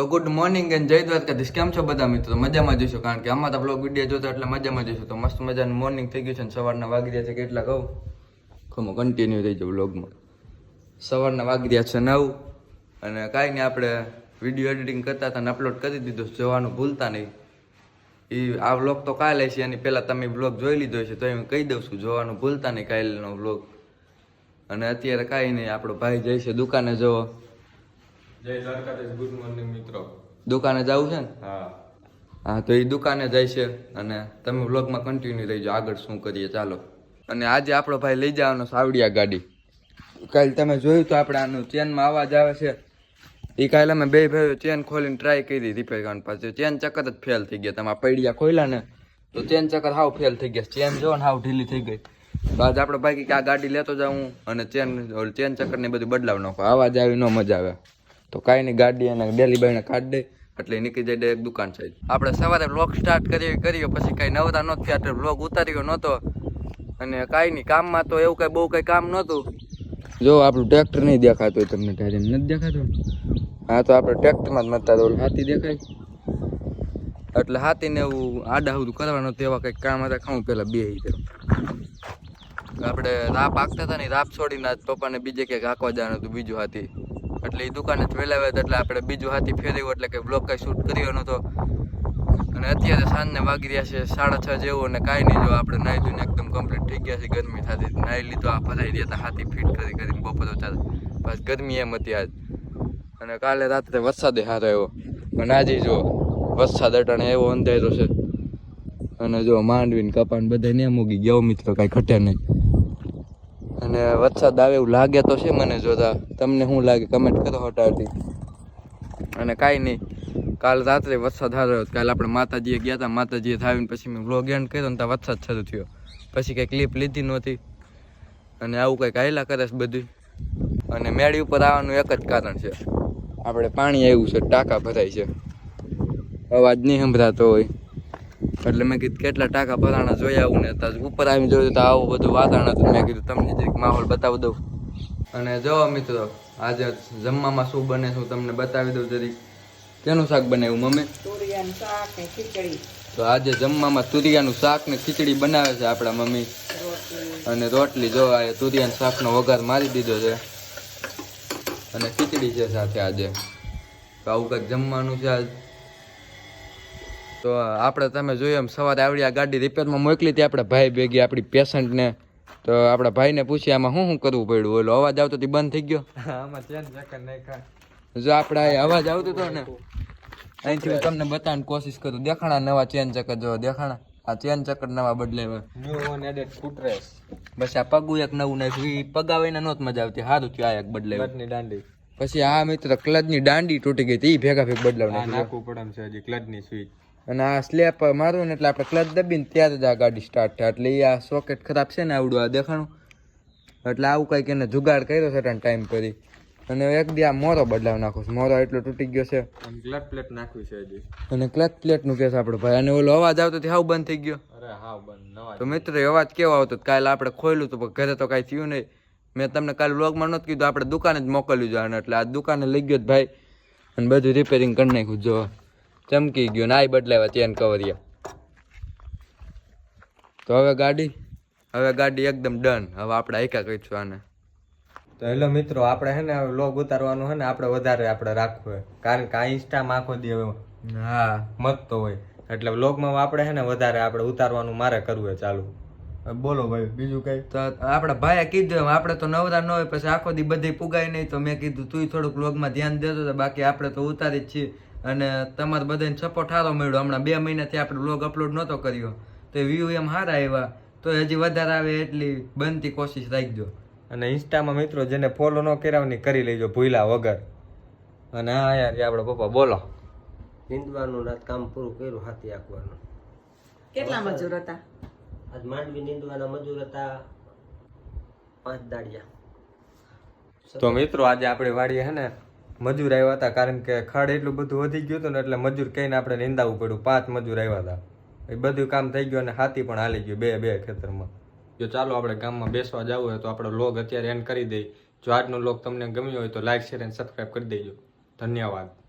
તો good morning and જય દ્વારકાધીશ. કેમ છો બધા મિત્રો? મજામાં જઈશું કારણ કે આમાં તો બ્લોગ વીડિયો જોતા એટલે મજામાં જઈશું તો મસ્ત મજાનું મોર્નિંગ થઈ ગયું છે ને સવારના વાગી રહ્યા છે કેટલા કહું? ખમો કન્ટિન્યુ થઈ જાવ બ્લોગમાં સવારના વાગી રહ્યા છે નવ. અને કાંઈ નહીં આપણે વીડિયો એડિટિંગ કરતા હતા ને અપલોડ કરી દીધો. જોવાનું ભૂલતા નહીં. એ આ વ્લોગ તો કાલે છે એની પહેલાં તમે વ્લોગ જોઈ લીધો છે તો એ કહી દઉં છું જોવાનું ભૂલતા નહીં કાલનો વ્લોગ અને અત્યારે કાંઈ નહીં આપણો ભાઈ જઈશે છે દુકાને જવો. જય દ્વારકાધીશ ગુડ મોર્નિંગ મિત્રો. દુકાને જવું છે ને? હા. હા તો એ દુકાને જાય છે અને તમે વ્લોગમાં કન્ટિન્યુ રહીજો. આગળ શું કરીએ ચાલો. અને આજે આપણો ભાઈ લઈ જવાનો સાવડિયા ગાડી. કાલે તમે જોયું તો આપણે આનું ચેનમાં અવાજ આવે છે. એ કાલે અમે બે ભાઈઓ ચેન ખોલીને ટ્રાય કરી રિપેર કરવાની પાછી. ચેન ચક્કર જ ફેલ થઈ ગયા. તમે પૈડિયા ખોલ્યા ને તો ચેન ચક્કર હાવ ફેલ થઈ ગયા. ચેન જો ને હાવ ઢીલી થઈ ગઈ. તો આજે આપણો ભાઈ કે આ ગાડી લેતો જાઉં અને ચેન ચેન ચક્કર ને બધું બદલાવ નાખો. અવાજ આવી ન મજા આવે. તો કાંઈ નહીં, ગાડી અને ડેલી બાઈને કાઢ દે, એટલે નીકળી જાય ડાયરેક્ટ દુકાન સાઈડ આપણે સવારે બ્લોગ સ્ટાર્ટ કરીએ કરીએ પછી કાંઈ નવરા થયા એટલે બ્લોગ ઉતાર્યો નહોતો. અને કાંઈ નહીં, કામમાં તો એવું કાંઈ બહુ કાંઈ કામ નહોતું. જો, આપણું ટ્રેક્ટર નહીં દેખાતું હોય તમને ટાઈમ નથી દેખાતું? હા, તો આપણે ટ્રેક્ટરમાં જ મતતા તો હાથી દેખાય. એટલે હાથીને એવું આડા બધું કરવાનું હતું, એવા કંઈક કામ હતા ખાવું પહેલાં બે આપણે રાપ હાંકતા હતા ને રાપ છોડીને પપ્પાને બીજે ક્યાંક હાંકવા જવાનું હતું, બીજું હાથી. એટલે એ દુકાને જ વહેલા આવ્યા હતા એટલે આપણે બીજું હાથી ફેરવ્યું, એટલે કે બ્લોક કાંઈ શૂટ કર્યો નહોતો. અને અત્યારે સાંજને વાગી રહ્યા છે સાડા છ જેવું અને કાંઈ નહીં, જો આપણે નાહી ધોઈને એકદમ કમ્પ્લીટ થઈ ગયા છે ગરમી થતી નાહી લીધો, આ ભરાઈ રહ્યા હતા, હાથી ફિટ કરી કરીને બપોરો ચાલે. બસ ગરમી એમ હતી આજ. અને કાલે રાત્રે વરસાદે સારો આવ્યો. અને આજે જો વરસાદ અટાણે એવો અંધારો છે. અને જો માંડવીને કપાન બધા ને મૂકી ગયો મિત્રો કાંઈ ઘટે નહીં. અને વરસાદ આવે એવું લાગે તો છે મને જોતા તમને શું લાગે? કમેન્ટ કરો હટાવતી અને કાંઈ નહીં. કાલ રાત્રે વરસાદ હતો. કાલે આપણે માતાજીએ ગયા હતા માતાજીએ થાવીને પછી મેં વ્લોગ એન્ડ કર્યો ને ત્યાં વરસાદ શરૂ થયો. પછી કંઈ ક્લિપ લીધી નહોતી. અને આવું કંઈક આયલા કરે છે બધું અને મેળી ઉપર આવવાનું એક જ કારણ છે. આપણે પાણી આવ્યું છે, ટાંકા ભરાય છે. અવાજ નહીં સંભળાતો હોય. એટલે મેં કીધું કેટલા ટાંકા ભરાણા જોયા આવું ને તો ઉપર આવીને જોયું તો આવું બધું વાતાવરણ હતું મેં કીધું તમને જે માહોલ બતાવી દઉં. અને જો મિત્રો આજે જમવામાં શું બને શું તમને બતાવી દઉં જરી કેનું શાક બનાવ્યું મમ્મી? તો આજે જમવામાં તુરિયાનું શાક ને ખીચડી બનાવે છે આપણા મમ્મી. અને રોટલી જો આ તુરિયાના શાકનો વઘાર મારી દીધો છે. અને ખીચડી છે સાથે આજે. તો આવું કંઈક જમવાનું છે આજ. તો આપણે તમે જોયું એમ સવારે આવડી આ ગાડી રિપેરમાં મોકલી હતી આપણે ભાઈ ભેગી આપણી પેશન્ટને તો આપણા ભાઈને પૂછી આમાં શું શું કરવું પડ્યું? ઓલો અવાજ આવતો તે બંધ થઈ ગયો. જો આપણે અવાજ આવતો હતો ને. અહીંથી હું તમને બતાવવાની કોશિશ કરું. દેખાણા નવા ચેન ચક્કર જો દેખાણા. આ ચેન ચક્કર નવા બદલાવ્યા ન્યુ બસ આ પગું એક નવું નાખ્યું. એ પગાવીને નહોત મજા આવતી. સારું થયું આ એક બદલાવ્યું દાંડી. પછી આ મિત્ર ક્લચની દાંડી તૂટી ગઈ હતી. ઈ ભેગા ભેગ બદલાવ નાખવું પડે છે હજી ક્લચની સ્વિચ અને આ સ્લેપ મારું ને એટલે આપણે ક્લચ દબીને ત્યારે જ આ ગાડી સ્ટાર્ટ થાય. એટલે એ આ સોકેટ ખરાબ છે ને આવડું આ દેખાણું. એટલે આવું કંઈક એને જુગાડ કર્યો છે ટાઈમ કરી. અને એક દી આ મોરો બદલાવ નાખો છું. મોરો એટલો તૂટી ગયો છે. અને ક્લચ પ્લેટ નાખ્યું છે હજી. અને ક્લચ પ્લેટનું કેસ આપણો ભાઈ. અને ઓલો અવાજ આવતો હાવ બંધ થઈ ગયો. અરે હાવ બંધ તો મિત્ર અવાજ કેવો આવતો? કાલે આપણે ખોલ્યું હતું પણ ઘરે તો કાંઈ થયું નહીં. મેં તમને કાલે વ્લોગમાં નહોતું કીધું. આપણે દુકાને જ મોકલ્યું જવાનું એટલે આ દુકાને લઈ ગયો ભાઈ. અને બધું રિપેરિંગ કરી નાખ્યું જો. ચમકી ગયું ને આ બદલાવ્યા ચેન કવરિયા તો હવે ગાડી હવે ગાડી એકદમ ડન હવે આપણે આયકા કહીશું આને. તો હેલો મિત્રો આપણે હે ને લોગ ઉતારવાનું હે ને આપણે વધારે આપણે રાખવું હોય કારણ કે આ ઇન્સ્ટામાં આખો દી હવે હા મતતો હોય. એટલે વ્લોગમાં આપણે હે ને વધારે આપણે ઉતારવાનું મારે કરવું હોય ચાલુ. બોલો ભાઈ બીજું કઈ? તો આપણા ભાઈએ કીધું આપણે તો નવરા ન હોય પછી આખો દી બધી પુગાય નહીં તો મેં કીધું તું થોડુંક વ્લોગમાં ધ્યાન દેતો તો બાકી આપણે તો ઉતારી જ છીએ. અને તમારે બધાને સપોર્ટ સારો મળ્યો. હમણાં બે મહિનાથી આપણે બ્લોગ અપલોડ નહોતો કર્યો. તો વ્યૂ એમ સારા આવ્યા. તો હજી વધારે આવે એટલી બનતી કોશિશ રાખજો. અને ઇન્સ્ટામાં મિત્રો જેને ફોલો ન કરાવની કરી લેજો ભૂલા વગર. અને હા યાર એ આપણા પપ્પા બોલો. નીંદવાનું રાત કામ પૂરું કર્યું હાથી આંકવાનું કેટલા મજૂર હતા? આજ માંડવી નીંદવાના મજૂર હતા પાંચ દાડિયા. તો મિત્રો આજે આપણે વાડીએ હે ને મજૂર આવ્યા હતા, કારણ કે ખડ એટલું બધું વધી ગયું હતું ને એટલે મજૂર કહીને આપણે નિંદાવું પડ્યું. પાંચ મજૂર આવ્યા હતા. એ બધું કામ થઈ ગયું અને હાથી પણ હાલી ગયું બે બે ખેતરમાં. જો ચાલો આપણે ગામમાં બેસવા જવું હોય તો આપણો લોગ અત્યારે એન્ડ કરી દઈએ જો આજનો લોગ તમને ગમ્યો હોય તો લાઈક શેર અને સબસ્ક્રાઈબ કરી દેજો. ધન્યવાદ.